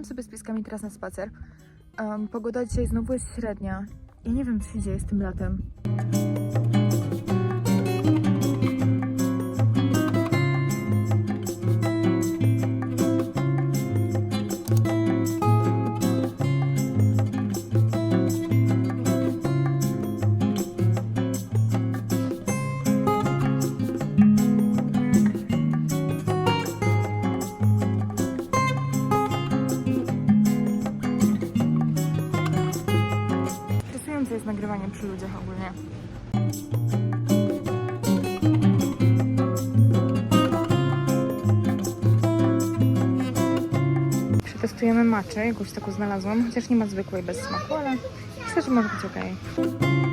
Wyszłam sobie z pieskami teraz na spacer. Um, pogoda dzisiaj znowu jest średnia. Ja nie wiem, co się dzieje z tym latem. Nagrywanie przy ludziach ogólnie. Przetestujemy maczę, jakąś taką znalazłam, chociaż nie ma zwykłej bez smaku, ale myślę, że może być ok.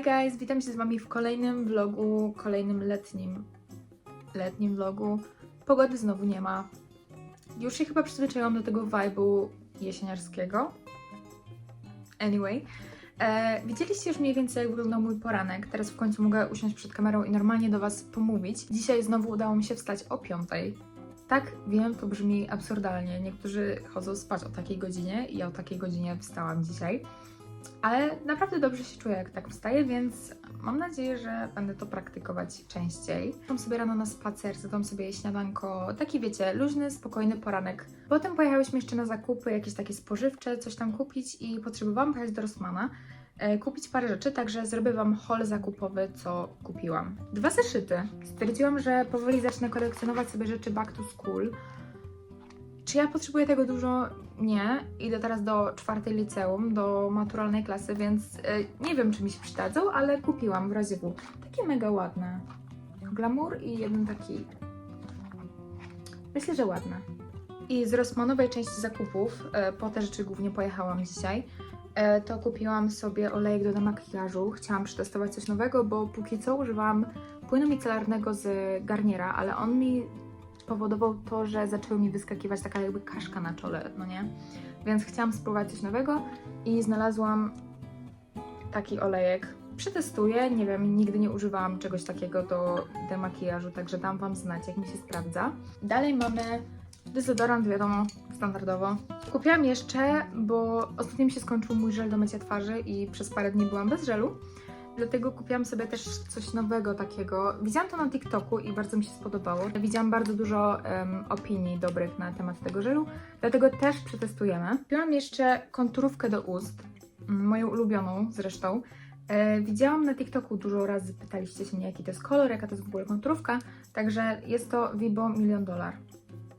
Hi guys, witam się z wami w kolejnym vlogu, kolejnym letnim, letnim vlogu. Pogody znowu nie ma. Już się chyba przyzwyczaiłam do tego vibe'u jesieniarskiego. Anyway, e, widzieliście już mniej więcej jak wyglądał mój poranek. Teraz w końcu mogę usiąść przed kamerą i normalnie do was pomówić. Dzisiaj znowu udało mi się wstać o 5. Tak, wiem, to brzmi absurdalnie. Niektórzy chodzą spać o takiej godzinie i ja o takiej godzinie wstałam dzisiaj. Ale naprawdę dobrze się czuję, jak tak wstaję, więc mam nadzieję, że będę to praktykować częściej. Szłam sobie rano na spacer, zjadłam sobie śniadanko, taki wiecie, luźny, spokojny poranek. Potem pojechałyśmy jeszcze na zakupy, jakieś takie spożywcze, coś tam kupić i potrzebowałam pojechać do Rossmana, e, kupić parę rzeczy, także zrobię Wam haul zakupowy, co kupiłam. Dwa zeszyty. Stwierdziłam, że powoli zacznę kolekcjonować sobie rzeczy back to school. Czy ja potrzebuję tego dużo? Nie. Idę teraz do czwartej liceum, do maturalnej klasy, więc y, nie wiem, czy mi się przydadzą, ale kupiłam w razie W. Takie mega ładne. Glamour i jeden taki... Myślę, że ładne. I z Rossmanowej części zakupów, y, po te rzeczy głównie pojechałam dzisiaj, y, to kupiłam sobie olejek do demakijażu. Chciałam przetestować coś nowego, bo póki co używałam płynu micelarnego z Garniera, ale on mi spowodował to, że zaczęły mi wyskakiwać taka jakby kaszka na czole, no nie? Więc chciałam spróbować coś nowego i znalazłam taki olejek. Przetestuję, nie wiem, nigdy nie używałam czegoś takiego do demakijażu, także dam Wam znać, jak mi się sprawdza. Dalej mamy dezodorant, wiadomo, standardowo. Kupiłam jeszcze, bo ostatnio mi się skończył mój żel do mycia twarzy i przez parę dni byłam bez żelu. Dlatego kupiłam sobie też coś nowego takiego. Widziałam to na TikToku i bardzo mi się spodobało. Widziałam bardzo dużo em, opinii dobrych na temat tego żelu, dlatego też przetestujemy. Kupiłam jeszcze konturówkę do ust, mm, moją ulubioną zresztą. E, widziałam na TikToku dużo razy, pytaliście się mnie, jaki to jest kolor, jaka to jest w ogóle konturówka. Także jest to Vibo Milion Dolar.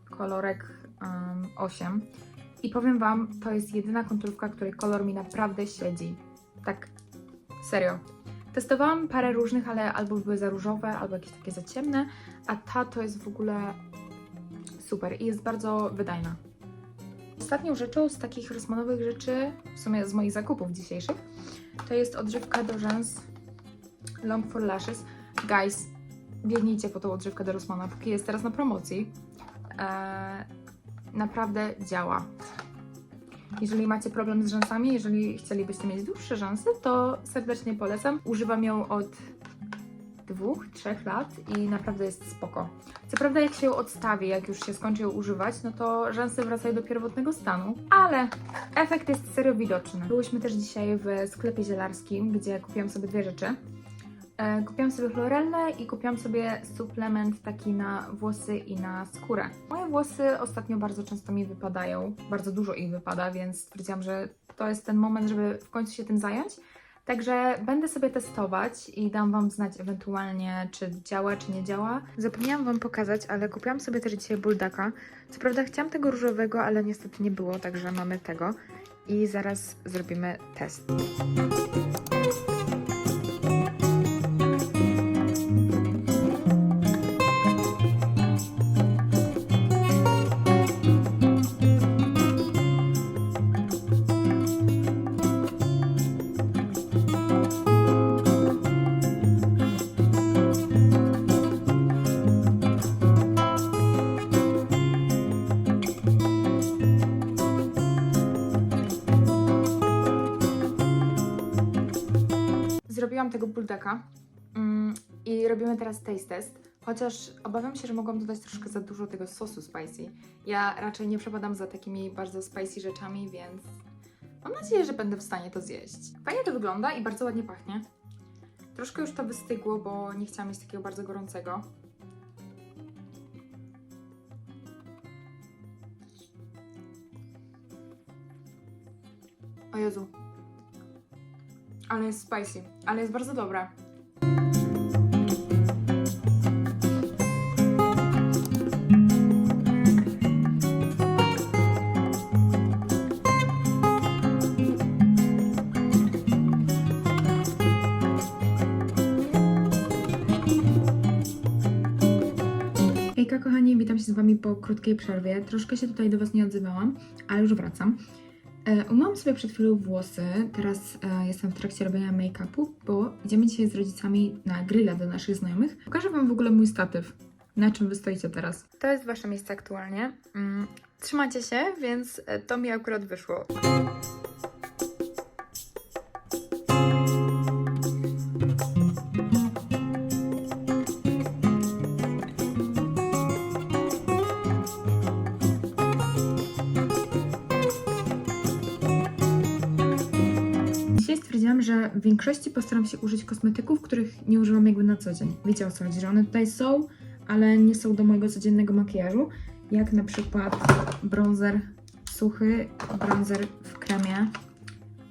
Kolorek em, 8. I powiem Wam, to jest jedyna konturówka, której kolor mi naprawdę siedzi. Tak, serio. Testowałam parę różnych, ale albo były za różowe, albo jakieś takie za ciemne, a ta to jest w ogóle super i jest bardzo wydajna. Ostatnią rzeczą z takich rosmanowych rzeczy, w sumie z moich zakupów dzisiejszych, to jest odżywka do rzęs Long for Lashes. Guys, biegnijcie po tą odżywkę do Rossmana, póki jest teraz na promocji. Eee, naprawdę działa. Jeżeli macie problem z rzęsami, jeżeli chcielibyście mieć dłuższe rzęsy, to serdecznie polecam. Używam ją od dwóch, trzech lat i naprawdę jest spoko. Co prawda jak się ją odstawi, jak już się skończy ją używać, no to rzęsy wracają do pierwotnego stanu, ale efekt jest serio widoczny. Byłyśmy też dzisiaj w sklepie zielarskim, gdzie kupiłam sobie dwie rzeczy. E, Kupiłam sobie chlorellę i kupiłam sobie suplement taki na włosy i na skórę. Moje włosy ostatnio bardzo często mi wypadają, bardzo dużo ich wypada, więc stwierdziłam, że to jest ten moment, żeby w końcu się tym zająć. Także będę sobie testować i dam Wam znać ewentualnie, czy działa, czy nie działa. Zapomniałam Wam pokazać, ale kupiłam sobie też dzisiaj buldaka. Co prawda chciałam tego różowego, ale niestety nie było, także mamy tego. I zaraz zrobimy test. Zrobiłam tego buldeka mm, i robimy teraz taste test. Chociaż obawiam się, że mogłam dodać troszkę za dużo tego sosu spicy. Ja raczej nie przepadam za takimi bardzo spicy rzeczami, więc mam nadzieję, że będę w stanie to zjeść. Fajnie to wygląda i bardzo ładnie pachnie. Troszkę już to wystygło, bo nie chciałam mieć takiego bardzo gorącego. O Jezu. Ale jest spicy, ale jest bardzo dobre. Hejka kochani, witam się z Wami po krótkiej przerwie. Troszkę się tutaj do Was nie odzywałam, ale już wracam. E, umyłam sobie przed chwilą włosy, teraz e, jestem w trakcie robienia make-upu, bo idziemy dzisiaj z rodzicami na grilla do naszych znajomych. Pokażę Wam w ogóle mój statyw, na czym Wy stoicie teraz. To jest Wasze miejsce aktualnie. Mm, trzymacie się, więc e, to mi akurat wyszło. Stwierdziłam, że w większości postaram się użyć kosmetyków, których nie używam jakby na co dzień. Wiecie o co chodzi, że one tutaj są, ale nie są do mojego codziennego makijażu. Jak na przykład bronzer suchy, bronzer w kremie.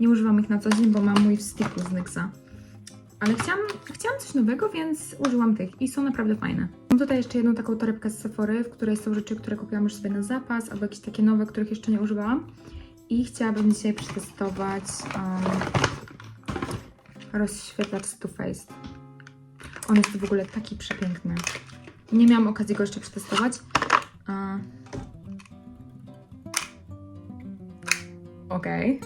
Nie używam ich na co dzień, bo mam mój w sticku z NYXa. Ale chciałam, chciałam coś nowego, więc użyłam tych i są naprawdę fajne. Mam tutaj jeszcze jedną taką torebkę z Sephory, w której są rzeczy, które kupiłam już sobie na zapas, albo jakieś takie nowe, których jeszcze nie używałam. I chciałabym dzisiaj przetestować um, rozświetlacz z Too Faced. On jest w ogóle taki przepiękny. Nie miałam okazji go jeszcze przetestować. Okej.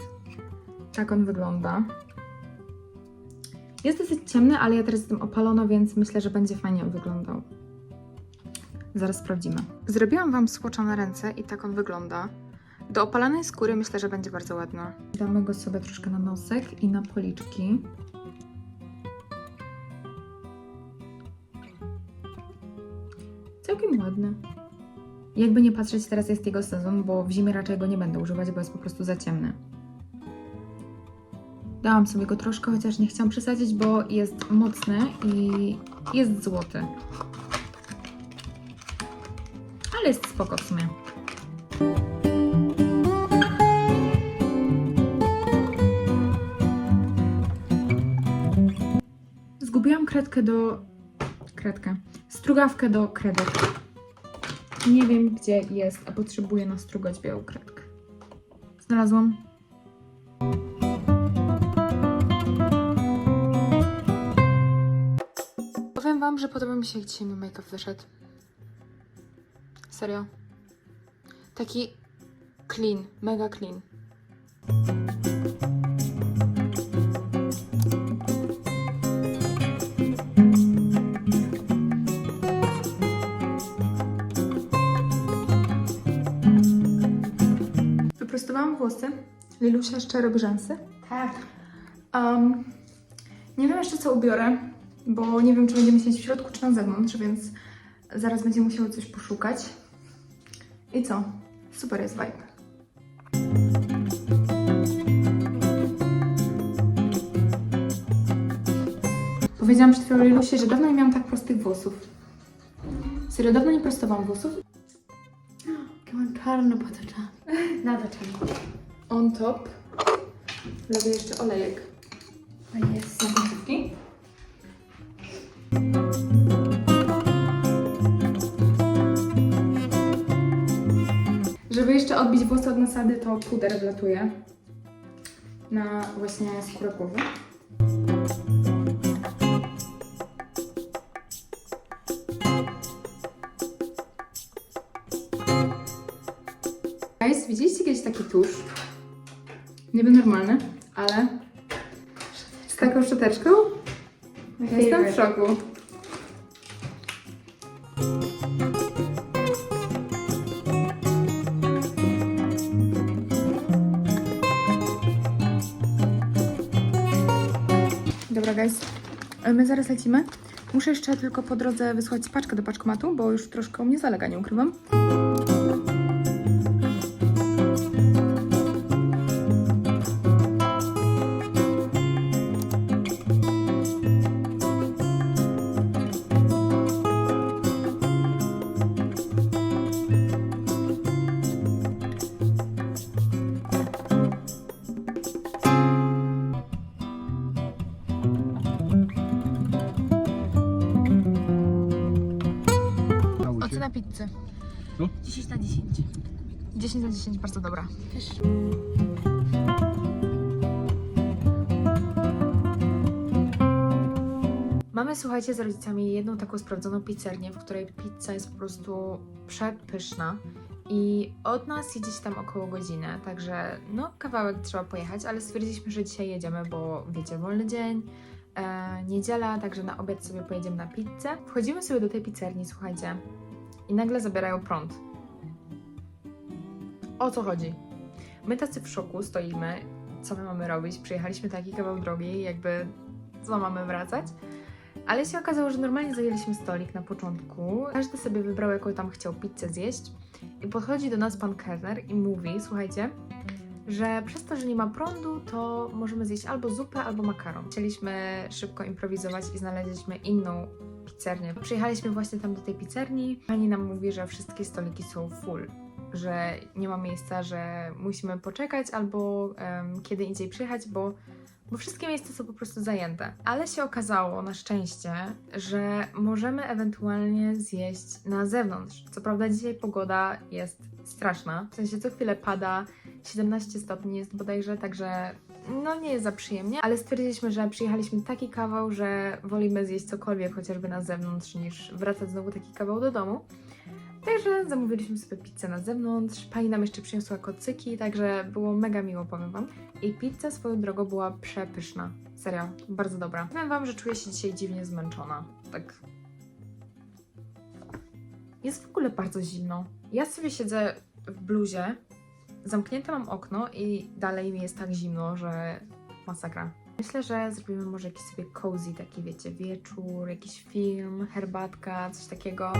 Tak on wygląda. Jest dosyć ciemny, ale ja teraz jestem opalona, więc myślę, że będzie fajnie wyglądał. Zaraz sprawdzimy. Zrobiłam Wam słocza na ręce i tak on wygląda. Do opalanej skóry myślę, że będzie bardzo ładny. Damy go sobie troszkę na nosek i na policzki. Całkiem ładny. Jakby nie patrzeć, teraz jest jego sezon, bo w zimie raczej go nie będę używać, bo jest po prostu za ciemny. Dałam sobie go troszkę, chociaż nie chciałam przesadzić, bo jest mocny i jest złoty. Ale jest spoko w sumie. Do... kredkę. Strugawkę do kredek. Nie wiem, gdzie jest, a potrzebuję nastrugać białą kredkę. Znalazłam. Powiem Wam, że podoba mi się, jak dzisiaj mi make-up wyszedł. Serio. Taki clean, mega clean. Wyprostowałam włosy. Lilusia jeszcze robi rzęsy. Tak. Um, nie wiem jeszcze co ubiorę, bo nie wiem czy będziemy siedzieć w środku czy na zewnątrz, więc zaraz będziemy musiały coś poszukać. I co? Super jest vibe. Powiedziałam przed chwilą Lilusi, że dawno nie miałam tak prostych włosów. Serio, dawno nie prostowałam włosów. Czarne patycza. Nada czarno. On top. Lepiej jeszcze olejek. O jest. na końcówki. Żeby jeszcze odbić włosy od nasady, to puder wlatuję na właśnie skórę głowy. Widzieliście kiedyś taki tusz? Niby normalny, ale z taką szczoteczką jestem w szoku. Dobra, guys. My zaraz lecimy. Muszę jeszcze tylko po drodze wysłać paczkę do paczkomatu, bo już troszkę mnie zalega, nie ukrywam. 10 na 10, bardzo dobra. Też. Mamy, słuchajcie, z rodzicami jedną taką sprawdzoną pizzernię, w której pizza jest po prostu przepyszna. I od nas jedzie się tam około godziny, także no kawałek trzeba pojechać, ale stwierdziliśmy, że dzisiaj jedziemy, bo wiecie, wolny dzień, e, niedziela, także na obiad sobie pojedziemy na pizzę. Wchodzimy sobie do tej pizzerni, słuchajcie, i nagle zabierają prąd. O co chodzi? My tacy w szoku stoimy, co my mamy robić? Przyjechaliśmy taki kawał drogi, jakby co mamy wracać? Ale się okazało, że normalnie zajęliśmy stolik na początku. Każdy sobie wybrał, jaką tam chciał pizzę zjeść. I podchodzi do nas pan kelner i mówi, słuchajcie, że przez to, że nie ma prądu, to możemy zjeść albo zupę, albo makaron. Chcieliśmy szybko improwizować i znaleźliśmy inną pizzernię. Przyjechaliśmy właśnie tam do tej pizzerni. Pani nam mówi, że wszystkie stoliki są full, że nie ma miejsca, że musimy poczekać albo em, kiedy indziej przyjechać, bo bo wszystkie miejsca są po prostu zajęte. Ale się okazało na szczęście, że możemy ewentualnie zjeść na zewnątrz. Co prawda dzisiaj pogoda jest straszna, w sensie co chwilę pada, 17 stopni jest bodajże, także no nie jest za przyjemnie, ale stwierdziliśmy, że przyjechaliśmy taki kawał, że wolimy zjeść cokolwiek chociażby na zewnątrz niż wracać znowu taki kawał do domu. Także zamówiliśmy sobie pizzę na zewnątrz. Pani nam jeszcze przyniosła kocyki, także było mega miło, powiem Wam. I pizza swoją drogą była przepyszna. Serio, bardzo dobra. Powiem Wam, że czuję się dzisiaj dziwnie zmęczona. Tak. Jest w ogóle bardzo zimno. Ja sobie siedzę w bluzie, zamknięte mam okno i dalej mi jest tak zimno, że masakra. Myślę, że zrobimy może jakiś sobie cozy taki, wiecie, wieczór, jakiś film, herbatka, coś takiego.